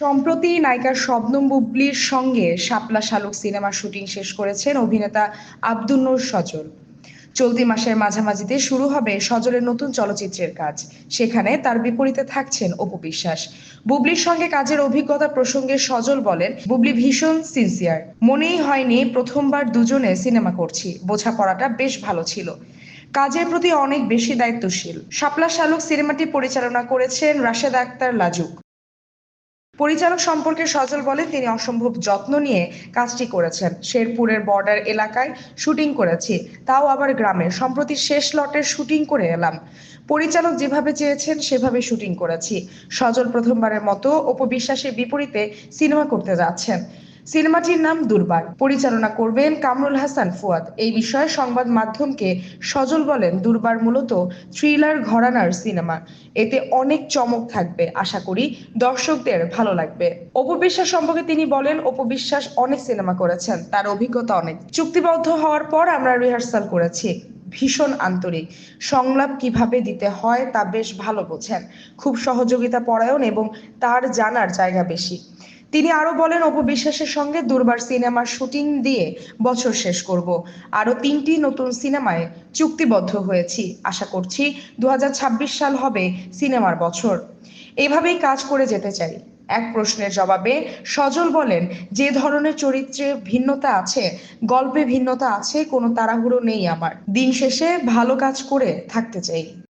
সম্প্রতি নায়িকা শবনম বুবলির সঙ্গে শাপলা শালুক সিনেমার শুটিং শেষ করেছেন অভিনেতা আব্দুল নূর সজল। চলতি মাসের মাঝামাঝিতে শুরু হবে সজলের নতুন চলচ্চিত্রের কাজ। সেখানে তার বিপরীতে থাকছেন অপু বিশ্বাস। বুবলির সঙ্গে কাজের অভিজ্ঞতা প্রসঙ্গে সজল বলেন, বুবলি ভীষণ সিনসিয়ার মনেই হয়নি প্রথমবার দুজনে সিনেমা করছি। বোঝাপড়াটা বেশ ভালো ছিল। কাজের প্রতি অনেক বেশি দায়িত্বশীল। শাপলা শালুক সিনেমাটি পরিচালনা করেছেন রাশেদ আক্তার লাজুক। পরিচালক সম্পর্কে সজল বলেন, তিনি অসম্ভব যত্ন নিয়ে কাজটি করেছেন। শেরপুরের বর্ডার এলাকায় শুটিং করেছি, তাও আবার গ্রামে। সম্প্রতি শেষ লটের শুটিং করে এলাম। পরিচালক যেভাবে চেয়েছেন, সেভাবে শুটিং করেছি। সজল প্রথমবারের মতো অপবিশ্বাসের বিপরীতে সিনেমা করতে যাচ্ছেন। সিনেমাটির নাম দুর্বার। পরিচালনা করবেন কামরুল হাসান ফুয়াদ। এই বিষয়ে সংবাদ মাধ্যমকে সজল বলেন দুর্বার মূলত থ্রিলার ঘরানার সিনেমা। এতে অনেক চমক থাকবে, আশা করি দর্শকদের ভালো লাগবে। অপবিশ্বাস সম্পর্কে তিনি বলেন, অপবিশ্বাস অনেক সিনেমা করেছেন, তার অভিজ্ঞতা অনেক। চুক্তিবদ্ধ হওয়ার পর আমরা রিহার্সাল করেছি। ভীষণ আন্তরিক। সংলাপ কীভাবে দিতে হয় তা বেশ ভালো বোঝেন। খুব সহযোগিতা পরায়ণ এবং তার জানার জায়গা বেশি। তিনি আরও বলেন, অপু বিশ্বাসের সঙ্গে দুর্বার সিনেমার শুটিং দিয়ে বছর শেষ করব। আরও তিনটি নতুন সিনেমায় চুক্তিবদ্ধ হয়েছি। আশা করছি দু হাজার ছাব্বিশ সাল হবে সিনেমার বছর। এভাবেই কাজ করে যেতে চাই। এক প্রশ্নের জবাবে সজল বলেন, যে ধরনের চরিত্রে ভিন্নতা আছে, গল্পে ভিন্নতা আছে, কোনো তাড়াহুড়ো নেই আমার। দিন শেষে ভালো কাজ করে থাকতে চাই।